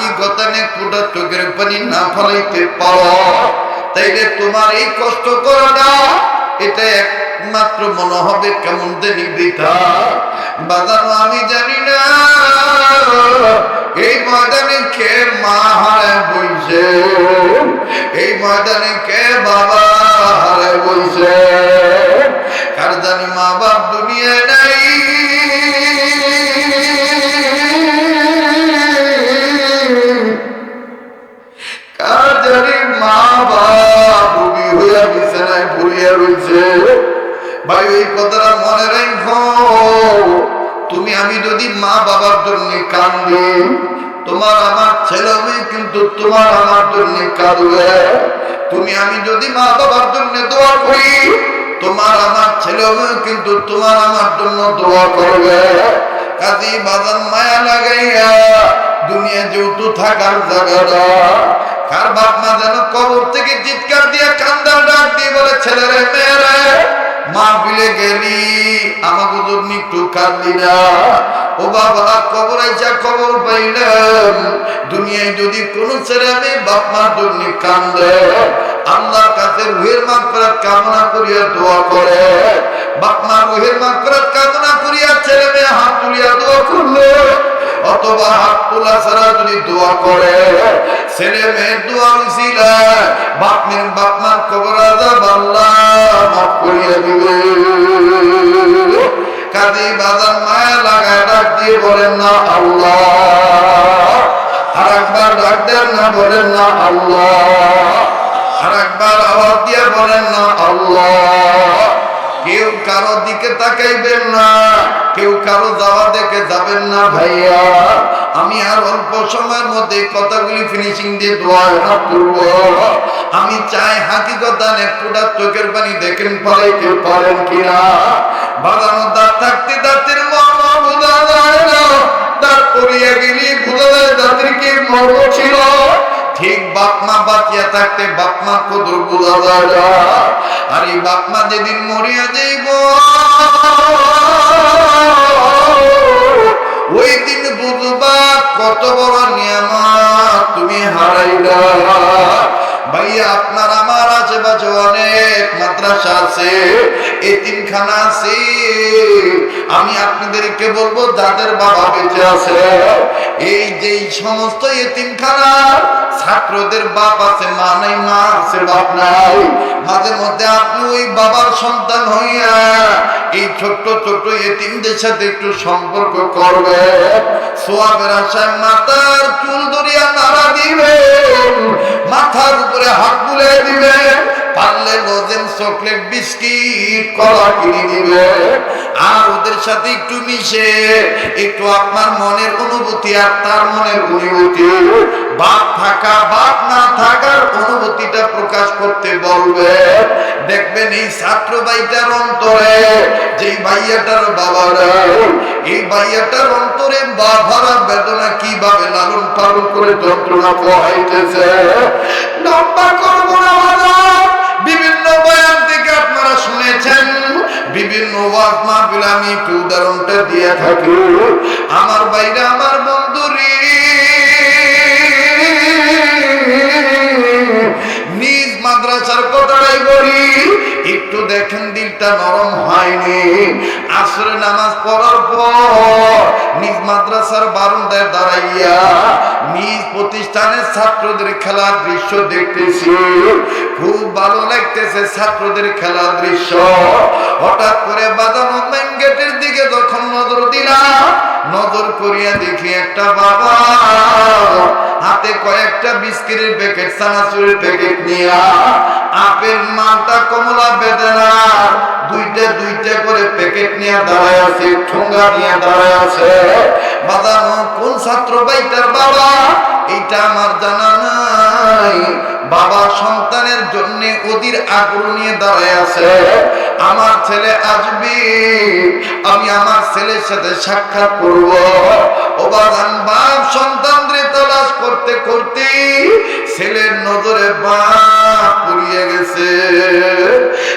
হাকিকতা নে কোটা চোখের পানি না ফলাইতে পারো। তাইলে তোমার এই কষ্ট করাটা এটা একমাত্র মনে হবে কেমন দেনি বৃথা বাজানো আমি জানি না। এই ময়দানে কে মা হারে বইছে? এই ময়দানে কে বাবা হারে বইছে? কার জানি মা বাপ দুনিয়ায় নাই রয়েছে। ভাই এই কথাটা মনে রেখো। তুমি, আমি যদি মা বাবার জন্য কান্দি, তোমার আমার ছেলে মেয়ে কিন্তু তোমার আমার জন্য কাঁদবে। তুমি, আমি যদি মা বাবার জন্য দোয়া করি, তোমার আমার ছেলে মেয়ে কিন্তু তোমার আমার জন্য দোয়া করবে। কাজী বাজান মায়া লাগাইয়া দুনিয়া যেহেতু থাকার জায়গাটা, কার বাপ মা যেন কবর থেকে চিৎকার দিয়ে কান্দার ডাক দিয়ে বলে, ছেলেরে, মেয়েরে মা বিলে গেলি আমাকে জন্য একটু কাঁদলি না। ও বাবা, কবর আইসা খবর পাইলাম, দুনিয়ায় যদি কোনো ছেলে আমি বাপ মার জন্য কান্দে আল্লাহর কাছে রুহের মাগফিরাত কামনা করিয়া দোয়া করে। বাপ মা রুহের মাগফিরাত কামনা করিয়া ছেলে মেয়ে হাত তুলিয়া দোয়া করল। অথবা হাত তোলা ছাড়া যদি দোয়া করে। ছেলে মেয়ের দোয়া মিছিল বাপ মেয়ের বাপ মার কবর আজাব আল্লাহ মাফ করিয়া দিবে। কাজে বাজার মায়া লাগায় ডাক দিয়ে বলেন না আল্লাহ। আর একবার ডাক দেন না, বলেন না আল্লাহ আর একবার আওয়াজ দিয়ে বলেন না আল্লাহ কেউ কারও দিকে তাকাইবেন না, কেউ কারও যাওয়া দেখে যাবেন না ভাইয়া। আমি আর অল্প সময়ের মধ্যে কথাগুলি ফিনিশিং দিয়ে দোয়া আমি চাই হাকিকতা নেকুটা চোখের পানি দেখেন ফলাইতে পারেন কিনা। বাগানো দাঁত থাকতে দাঁতের মর্ম বোঝা যায় না। গেলি বোঝা যায় দাঁতের কি মর্ম ছিল। ঠিক বাপমা বাঁচিয়া থাকতে বাপমা কদর বোঝা যায় না। যেদিন মরিয়া যাইব। ওই দিন বুঝবা কত বড় নিয়ামা তুমি হারাইলা। ভাইয়া, আপনার আমার আশেপাশে অনেক মাদ্রাসা আছে, এতিমখানা আছে। আমি আপনাদেরকে বলব, যাদের বাবা বেঁচে আছে, এই যে সমস্ত এতিমখানা, ছাত্রদের বাপ আছে, মা নাই, মা আছে, বাপ নাই। মাঝে মধ্যে আপনি ওই বাবার সন্তান হইয়া এই ছোট্ট ছোট্ট এতিমদের সাথে একটু সম্পর্ক করবে সোয়াবের আশায় মাথার চুল ধরিয়া নাড়া দিবে মাথার উপরে হাত বুলে দিবে পারলে নজেন চকলেট বিস্কিট কলা কিনে দিবে। আর ওদের সাথে একটু মিশে, একটু আপনার মনের অনুভূতি আর তার মনের অনুভূতি বাপ থাকা, বাপ না থাকার অনুভূতিটা প্রকাশ করতে বলবে। দেখবেন এই ছাত্র ভাইটার অন্তরে, যেই ভাইয়াটার বাবারা, এই ভাইয়াটার অন্তরে বাবারা বেদনা কীভাবে লালন পালন করে যন্ত্রণা পোহাইতেছে? লম্বা করব না উদাহরণটা দিয়ে থাকি আমার বাইরে আমার দেখেন দিলটা নরম হয়নি। আসরে নামাজ পড়ার পর নিজ মাদ্রাসার বারান্দায় দাঁড়াইয়া নিজ প্রতিষ্ঠানের ছাত্রদের খেলার দৃশ্য দেখতেছি। খুব ভালো লাগতেছে ছাত্রদের খেলার দৃশ্য। হঠাৎ করে বাদাম মেন গেটের দিকে যখন নজর দিলাম, নজর করিয়া দেখি একটা বাবা হাতে কয়েকটা বিস্কিটের প্যাকেট সানাসুরের প্যাকেট নিয়া আপেল মালটা কমলা বেদনা, দুইটা দুইটা করে প্যাকেট নিয়ে দাঁড়ায় আছে ঠোঙ্গা নিয়ে দাঁড়ায় আছে। বাদানো কোন ছাত্র বাইটার বাবা? এটা আমার জানা নাই। বাবা সন্তানের জন্য অধীর আগ্রহ নিয়ে দাঁড়ায় আছে। আমার ছেলে আসবে, আমি আমার ছেলের সাথে সাক্ষাৎ করব। ও বাগান বাপ সন্তানদের তালাশ করতে করতে ছেলের নজরে বাপ পড়িয়ে গেছে।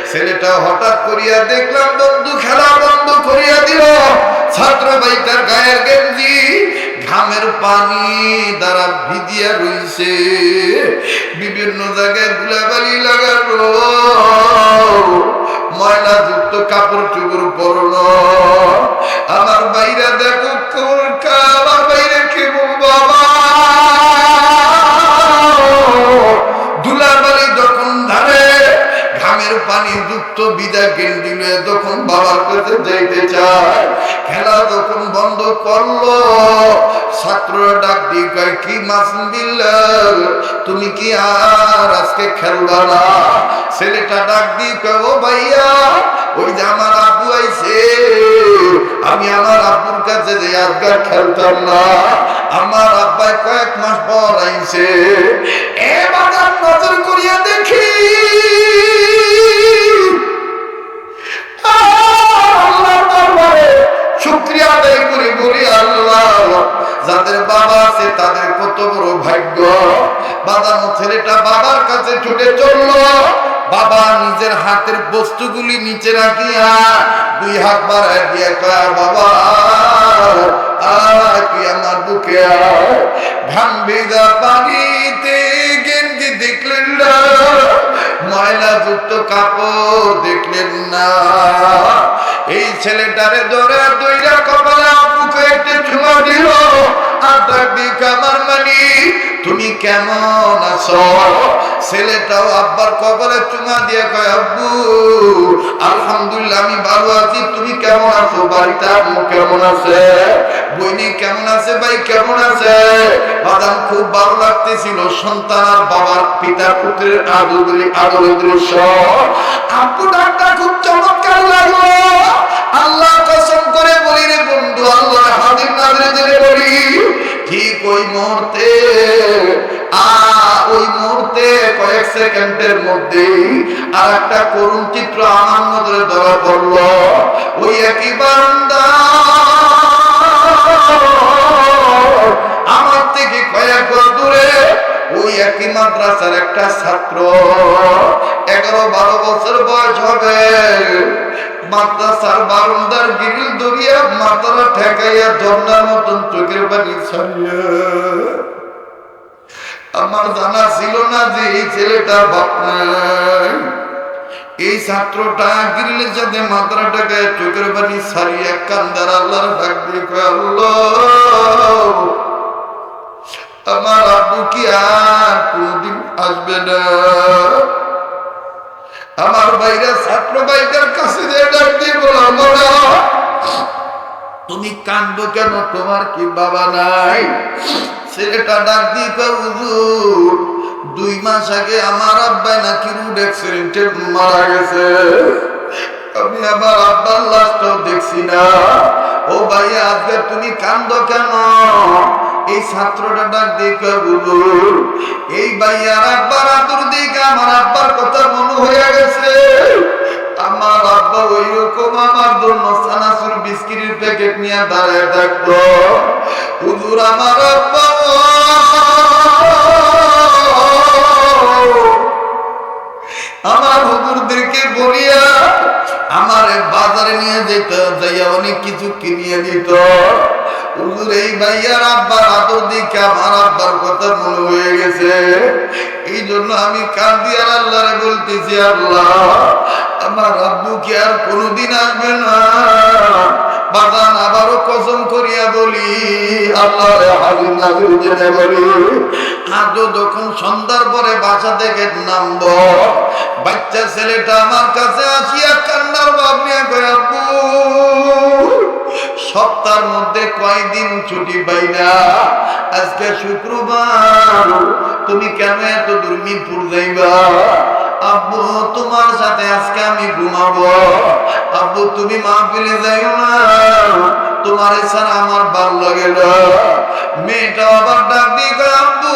ছেলেটা হঠাৎ করিয়া দেখলাম, বন্ধু খেলা বন্ধ করিয়া দিল। ছাত্র ভাইটার গায়ের গেঞ্জি ঘামের পানি দ্বারা ভিজিয়া রইছে। বিভিন্ন জায়গায় ধুলাবালি লাগানো ময়লা যুক্ত কাপড় চুপড় পরনো আমার বাইরে দেখো পানি যুক্ত বিদা লয়ে যখন বাবার কাছে যাইতে চায়, খেলা যখন বন্ধ করল, ছাত্ররা ডাক দিয়ে কি মাসুম বিল্লাল তুমি কি আর আজকে খেলবা না? ছেলেটা ডাক দিয়ে কয়, ও ভাইয়া, ওই যে আমার আব্বু আইছে, আমি আমার আব্বুর কাছে যে আজকাল খেলতাম না, আমার আব্বাই কয়েক মাস পর আইছে। এবার নজর করিয়া দেখি আল্লাহর দরবারে শুকরিয়া আদায় হাতের বস্তুগুলি নিচে রাখিয়া দুই হাত বাড়ায় দিয়ে বাবা আমার বুকে দেখলেন না। ময়লা যুক্ত কাপড় দেখলেন না। এই ছেলেটারে ধরে দইরা কপালে আপুকে দিল। আর মানি, তুমি কেমন আছো? ছেলেটাও আব্বার কপালে চুমা দিয়ে কয়, আব্বু, আলহামদুলিল্লাহ আমি ভালো আছি, তুমি কেমন আল্লাহ কসম করে বলি রে বন্ধু আল্লাহ হাজির নাজরে দিলে বলি, ঠিক ওই মুহূর্তে, আ, ওই মুহূর্তে কয়েক সেকেন্ডের মধ্যে আর একটা করুণ চিত্র আমার নজরে ধরা পড়ল ওই একই বান্দা, আমার থেকে কয়েক দূরে, ওই একই মাদ্রাসার একটা ছাত্র, এগারো বারো বছর বয়স হবে। মাদ্রাসার বারুন্দার গিরিল দরিয়া মাথাটা ঠেকাইয়া ঝর্ণার মতন চোখের পানি ছাড়িয়া আমার জানা ছিল না যে এই ছেলেটা এই ছাত্রটা গিরিলের সাথে মাত্রাটাকে চোখের পানি ছাড়িয়ে কান্দার আল্লাহর ডাক দিয়ে আমার আব্বু কি আর কোনদিন আসবে না? আমার বাইরে ছাত্র ভাইদের কাছে ডাক দিয়ে বলা, মরা, তুমি কান্দো কেন? তোমার কি বাবা নাই? ছেলেটা ডাক কয়, হুজুর দুই মাস আগে আমার আব্বা নাকি রোড অ্যাক্সিডেন্টে মারা গেছে। আমি আমার আব্বার লাশটাও দেখছি না। ও ভাই আজকে তুমি কান্দো কেন? এই ছাত্রটা ডাক দেখে হুজুর এই ভাইয়ার আব্বার আদর দিকে আমার আব্বার কথা মনে হয়ে গেছে। আমার আব্বা ওই রকম আমার জন্য সানাসুর বিস্কিটের প্যাকেট নিয়ে দাঁড়ায় থাকতো। হুজুর আমার আব্বা আমার হুজুরদেরকে বলিয়া আমার বাজারে নিয়ে যেত, যাইয়া অনেক কিছু কিনিয়ে দিত। হুজুর, এই ভাইয়ার আব্বার আদর দিকে আমার আব্বার কথা মনে হয়ে গেছে। এই জন্য আমি কান্দি আর আল্লাহরে বলতেছি, আল্লাহ আমার আব্বু কি আর কোনোদিন আসবে না। বাগান আবারও কসম করিয়া বলি আল্লাহ বলি, আজও যখন সন্ধ্যার পরে বাসা থেকে নামবো, বাচ্চা ছেলেটা আমার কাছে আসিয়া কান্নার ভাব নিয়ে আব্বু, সপ্তাহের মধ্যে কয়দিন ছুটি পাই না? আজকে শুক্রবার, তুমি কেন এত দূর মিরপুর যাইবা? আব্বু, তোমার সাথে আজকে আমি ঘুমাবো। আব্বু, তুমি মাহফিলে যাইও না। তোমার ছাড়া আমার ভালো না। মেয়েটা আবার ডাক আব্বু,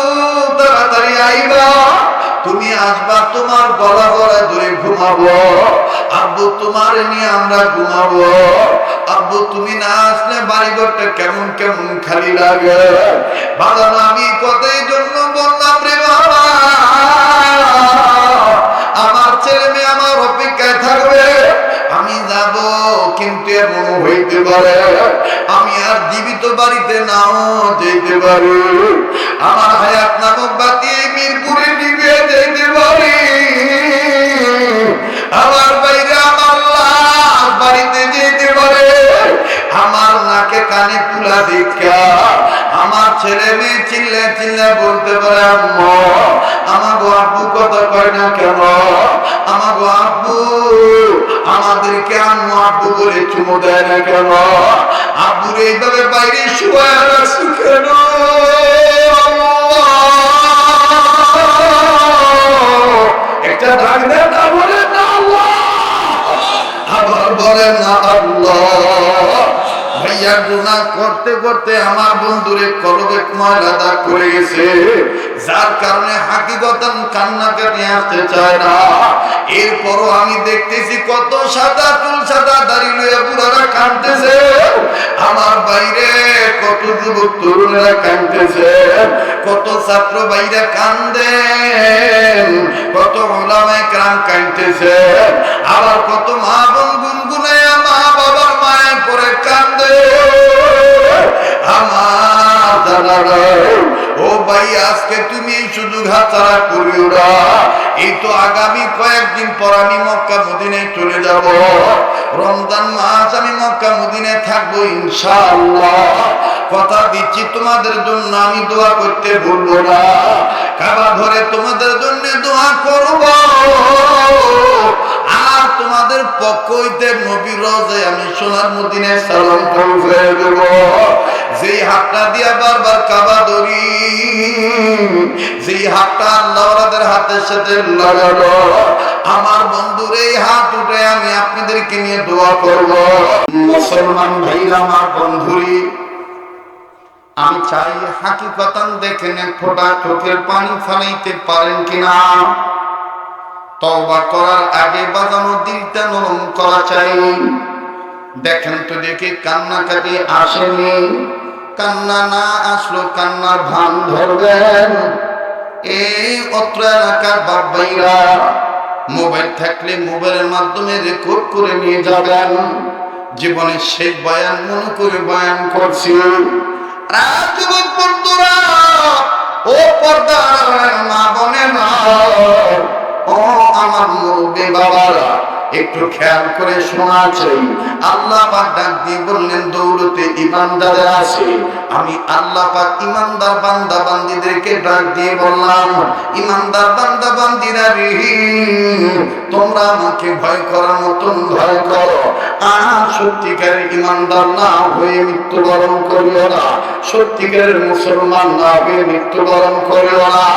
তাড়াতাড়ি আইবা। তুমি আসবা, তোমার গলা গলা ধরে ঘুমাবো। আব্বু, তোমার নিয়ে আমরা ঘুমাবো। আব্বু, তুমি না আসলে বাড়ি ঘরটা কেমন কেমন খালি লাগে? বাবা আমি কতই হইতে পারে, আমি আর জীবিত বাড়িতে নাও যেতে পারি। আমার হায়াত নামক বাতি মিরপুরে নিবে যেতে পারি। আমার বাইরে আমার লাশ বাড়িতে যেতে পারে। আমার নাকে কানে তুলা দীক্ষা। আমার ছেলে মেয়ে চিল্লে চিল্লে বলতে পারে, আম্মা আমার আব্বু কথা কয় না কেন? আমার আব্বু, আমাদেরকে বলে চুমো দেয় না কেন? আব্বুর এইভাবে বাইরে শুয়ে রাখছি একটা ডাক দেয় না বলে না আবার বলে না আল্লাহ। ভাইয়া গুনাহ করতে করতে আমার বন্ধুরে কলবে ময়লা দাগ করে গেছে। যার কারণে হাকিগতন কান্না কাটি আসতে চায় না। এরপরও আমি দেখতেছি কত সাদা চুল, সাদা দাড়ি লইয়া বুড়ারা কাঁদতেছে। আমার বাইরে কত যুবক, তরুণেরা কাঁদতেছে। কত ছাত্র বাইরে কান্দেন কত ওলামায়ে ক্রাম কাঁদতেছে। আবার কত মা বোন গুনগুনাইয়া ও ভাই, আজকে তুমি এই সুযোগ করিও না। এই তো আগামী কয়েকদিন পর আমি মক্কা চলে যাব। রমজান মাস আমি মক্কা থাকব ইনশাআল্লাহ। কথা দিচ্ছি তোমাদের জন্য, আমি দোয়া করতে ভুলবো না। কাবা ঘরে তোমাদের জন্য দোয়া করব। আর তোমাদের পক্ষ হইতে নবীর রোজে আমি সোনার মদিনায় সালাম পৌঁছে দেব। যেই হাতটা দিয়া বারবার কাবা ধরি, যেই হাতটা আল্লাহদের হাতের সাথে লাগালো আমার বন্ধুর এই হাত উঠে আমি আপনাদেরকে নিয়ে দোয়া করব। মুসলমান ভাইরা, আমার বন্ধুরি, আমি চাই হাকিকতান দেখেন এক ফোঁটা চোখের পানি ফালাইতে পারেন কিনা। তওবা করার আগে বাজানো দিলটা নরম করা চাই। দেখেন তো দেখি কান্নাকাটি আসেনি। কান্না না আসলো, কান্নার ভান ধরবেন। এই অত্র এলাকার বাবাইরা মোবাইল থাকলে মোবাইলের মাধ্যমে রেকর্ড করে নিয়ে যাবেন। জীবনের শেষ বয়ান মনে করে বয়ান করছি। ও পর্দার মা বোনেরা, ও আমার মুরব্বী বাবারা একটু খেয়াল করে শোনা চাই আল্লাহ ডাক দিয়ে বললেন, দৌলতে ইমানদারে আছে। আমি আল্লাহ পাক ইমানদার বান্দা বান্দিদেরকে ডাক দিয়ে বললাম, ইমানদার বান্দা বান্দিরা তোমরা আমাকে ভয় করার মতন ভয় করো। আর সত্যিকারের ইমানদার না হয়ে মৃত্যুবরণ করিও না। সত্যিকারের মুসলমান না হয়ে মৃত্যুবরণ করিও না।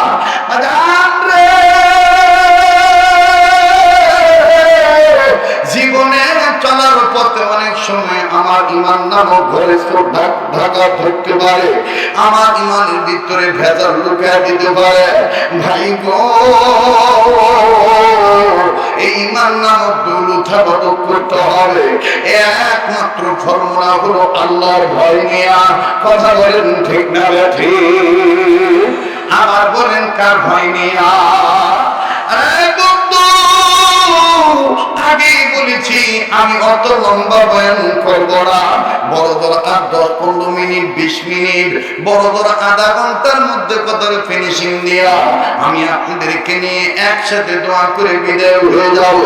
পথে অনেক সময় আমার ইমান নামক ঘরে ঢাকা ধরতে পারে। আমার ইমানের ভিতরে ভেজাল লুকিয়ে দিতে পারে। ভাই গো, এই ইমান করতে হবে। একমাত্র ফর্মুলা হলো আল্লাহর ভয় নিয়া। কথা বলেন ঠিক না ঠিক? আবার বলেন কার ভয় নিয়া? আগেই বলেছি, আমি অত লম্বা বয়ান করব না। বড় বড় আর দশ, পনেরো মিনিট, বিশ মিনিট, বড় বড় আধা ঘণ্টার মধ্যে কথার ফিনিশিং দিয়া আমি আপনাদেরকে নিয়ে একসাথে দোয়া করে বিদায় হয়ে যাব।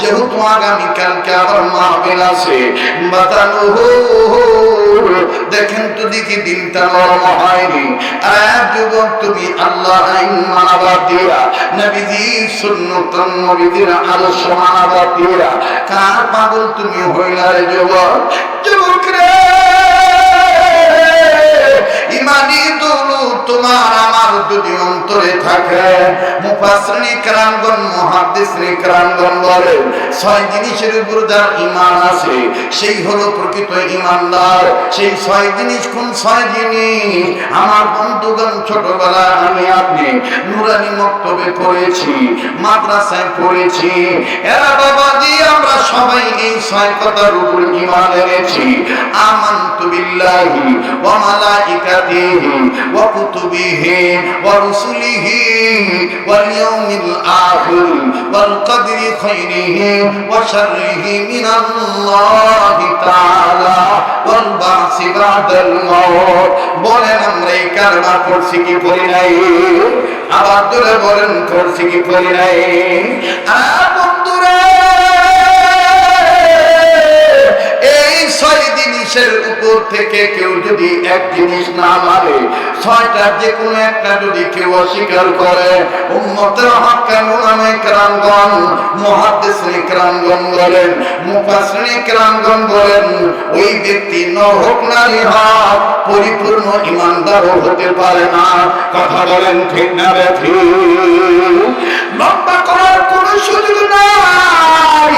যেহেতু আগামীকালকে আবার মাহফিল আছে। বাতানো দেখেন তো দেখি দিনটা নরম হয়নি। আর যুবক, তুমি আল্লাহ আইন নবীজি সুন্নতন নবীদের মানাবার দিয়া কার পাগল তুমি হইলা রে যুবক ইমানি তোমার আমার যদি অন্তরে থাকে। বলে, ছয় জিনিসের উপর যার আছে, সেই হলো প্রকৃত সেই ছয় জিনিস কোন ছয় জিনিস? আমার বন্ধুগণ ছোটবেলা আমি আপনি নুরানি মক্তবে পড়েছি, মাদ্রাসায় পড়েছি। এরা আমরা সবাই এই ছয় কথার উপর এনেছি। আমান্তু বিল্লাহি ওয়া ইয়াউমিল আখির ওয়াল কদরি খাইরিহি ওয়া শাররিহি মিনাল্লাহ লিকাইল্লাহি তাআলা ওয়াল বাসি বাদাল মাউত বলেন আমরা এই কারবার করছি কি করি নাই? আবার জোরে বলেন, করছি কি করি নাই? আ জিনিসের উপর থেকে কেউ যদি এক জিনিস না মানে ছয়টার যে কোনো একটা যদি কেউ অস্বীকার করে মহাদেশ কেরামগণ বলেন মুফাসিনে কেরামগণ বলেন, ওই ব্যক্তি ন হোক পরিপূর্ণ ইমানদারও হতে পারে না। কথা বলেন ঠিক না লম্বা করার কোনো সুযোগ নাই।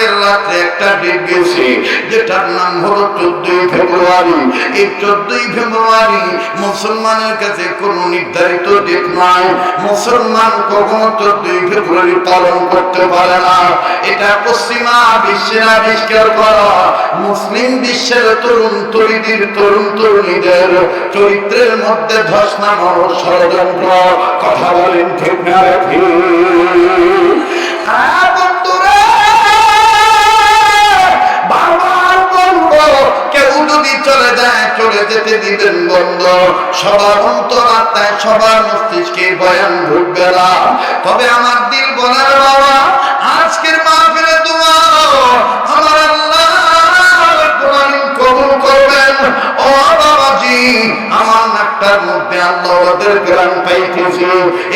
আগের রাত্রে একটা ডেট গেছে যেটার নাম হলো চোদ্দই ফেব্রুয়ারি। এই চোদ্দই ফেব্রুয়ারি মুসলমানের কাছে কোনো নির্ধারিত ডেট নয় মুসলমান কখনো চোদ্দই ফেব্রুয়ারি পালন করতে পারে না। এটা পশ্চিমা বিশ্বের আবিষ্কার করা। মুসলিম বিশ্বের তরুণ তরুণীর তরুণ তরুণীদের চরিত্রের মধ্যে ধস নামানোর ষড়যন্ত্র। কথা বলেন ঠিক না রে যদি চলে যায়, চলে যেতে দিবেন বন্ধ। সবার অন্তরাত্মায় সবার মস্তিষ্কে বয়ান ঢুকবে না। তবে আমার দিল বলার বাবা, আজকের মাহফিলে আমার মধ্যে আল্লাহ গ্রাম পাইতেছি।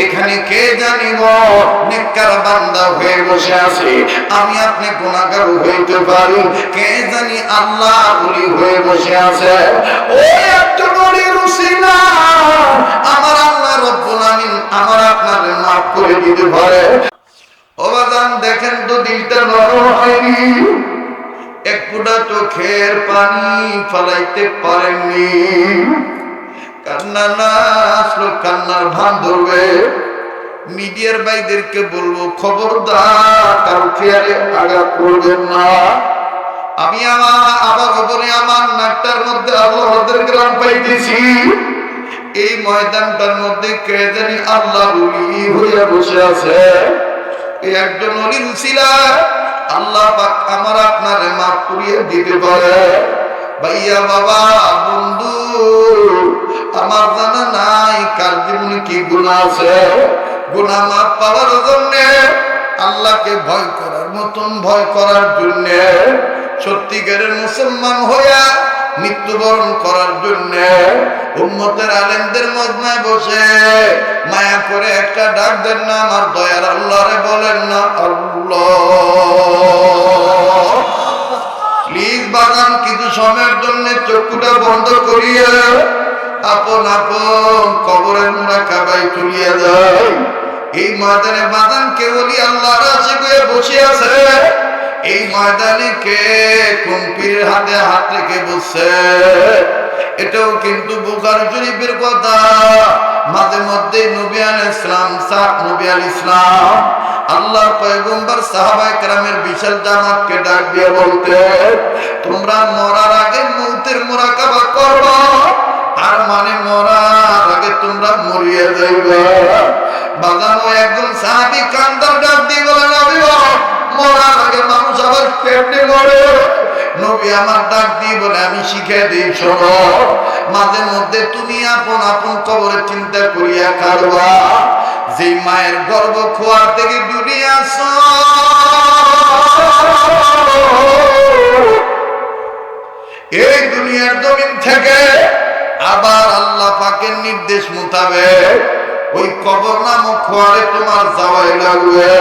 এখানে কে জানিব? নেককার বান্দা হয়ে বসে আছে। আমি আপনি গুণাগার হইতে পারি? কে জানি আল্লাহ বলি হয়ে বসে আছে? ওই একজন নবীর উসিলা আমার আল্লাহ রব্বুল আমিন আমার আপনার মাফ করে দিতে পারে। অবাদান দেখেন তো দিলটা নরম হয়নি। এক ফুটা চোখের পানি ফলাইতে পারেননি। কান্না না, আসলো কান্নার ভান ধরবে। মিডিয়ার ভাইদেরকে বলব, খবরদার, কারও চেয়ারে আঘাত করবেন না। আমি আমার আবার বলে, আমার নাকটার মধ্যে আল্লাহদের গ্রাম পাইতেছি। এই ময়দানটার মধ্যে কে জানি আল্লাহ বলি হইয়া বসে আছে। একজন অলির উসিলা আল্লাহ পাক আমার আপনার মাফ করিয়ে দিতে পারে। ভাইয়া বাবা, বন্ধু আমার জানা নাই কার জীবনে কি গুণা আছে। গুণা মাফ পাওয়ার জন্যে, আল্লাহকে ভয় করার মতন ভয় করার জন্য, সত্যিকারের মুসলমান হইয়া মৃত্যুবরণ করার জন্য উম্মতের আলেমদের মজমায় বসে মায়া করে একটা ডাক দেন না, আমার দয়ার আল্লাহরে বলেন না, আল্লাহ। প্লিজ বাগান কিছু সময়ের জন্য চক্ষুটা বন্ধ করিয়া আপন আপন কবরের মোড়া কাবাই তুলিয়া যায় এই ময়দানে বাগান কেবলই আল্লাহ রাশি হয়ে বসে আছে? এই ময়দানে কে কোন পীরের হাতে হাত রেখে বসছে? এটাও কিন্তু বুখার শরীফের কথা। মাঝে মধ্যে নবী আল ইসলাম সাহ নবী আল ইসলাম আল্লাহ পয়গম্বর সাহাবায়ে কেরামের বিশাল জামাতকে ডাক দিয়ে বলতে তোমরা মরার আগে মৌতের মোরাকাবা করো তার মানে মরার আগে তোমরা মরিয়ে যাইবে। বাজানো একজন সাহাবী কান্দার ডাক দিয়ে বলেন মরার আগে মানুষ আবার কেমনে মরে? নবী আমার ডাক দিয়ে বলে, আমি শিখে দিই, শোনো। মাঝে মধ্যে তুমি আপন আপন কবরে চিন্তা করিয়া কারবা যে মায়ের গর্ভ খোয়ার থেকে আস এই দুনিয়ার জমিন থেকে আবার আল্লাহ পাকের নির্দেশ মোতাবেক ওই কবর নামক খোয়ারে তোমার যাওয়াই লাগবে।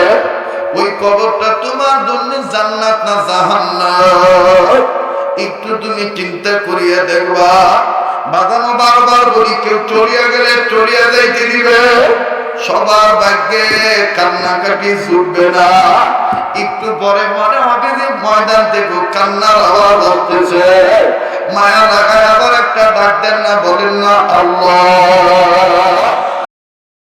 ওই কবরটা তোমার জন্য জান্নাত না জাহান্নাত একটু তুমি চিন্তা করিয়া দেখবা বাদানো বারবার বলি, কেউ চড়িয়া গেলে চড়িয়া যাইতে দিবে? সবার ভাগ্যে কান্নাকাটি ছুটবে না। একটু পরে মনে হবে যে ময়দান থেকে কান্নার আওয়াজ আসতেছে। মায়া লাগায় আবার একটা ডাক দেন না বলেন না আল্লাহ।